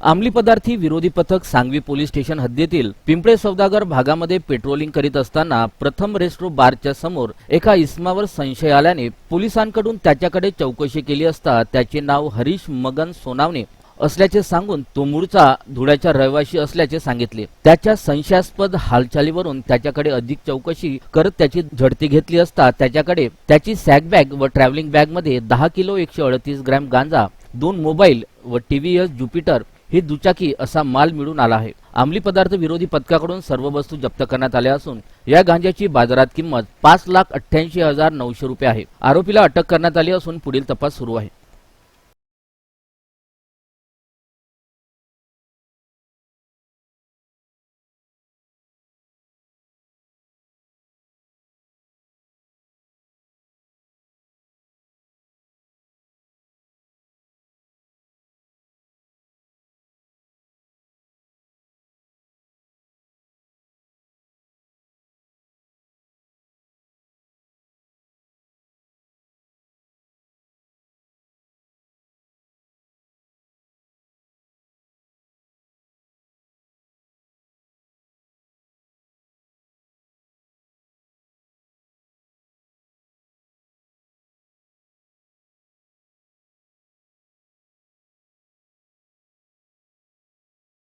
अंमली पदार्थी विरोधी पथक सांगवी पोलीस स्टेशन हद्दीतील पिंपळे सौदागर भागामध्ये पेट्रोलिंग करीत असताना प्रथम रेस्ट्रो बारच्या समोर एका इस्मावर संशय आल्याने पोलिसांकडून त्याच्याकडे चौकशी केली असता त्याचे नाव हरीश मगन सोनावणे असल्याचे सांगून तो मूळचा धुळ्याच्या रहिवाशी असल्याचे सांगितले. त्याच्या संशयास्पद हालचालीवरून त्याच्याकडे अधिक चौकशी करत त्याची झडती घेतली असता त्याच्याकडे त्याची सॅग बॅग व ट्रॅव्हलिंग बॅगमध्ये दहा किलो एकशे अडतीस ग्रॅम गांजा दोन मोबाईल व टीव्हीएस ज्युपिटर ही दुचाकी असा माल मिळून आला आहे. अंमली पदार्थ विरोधी पथकाकडून सर्व वस्तू जप्त करण्यात आल्या असून या गांजाची बाजारात किंमत पाच लाख अठ्ठ्याऐंशी हजार नऊशे रुपये आहे. आरोपीला अटक करण्यात आली असून पुढील तपास सुरू आहे.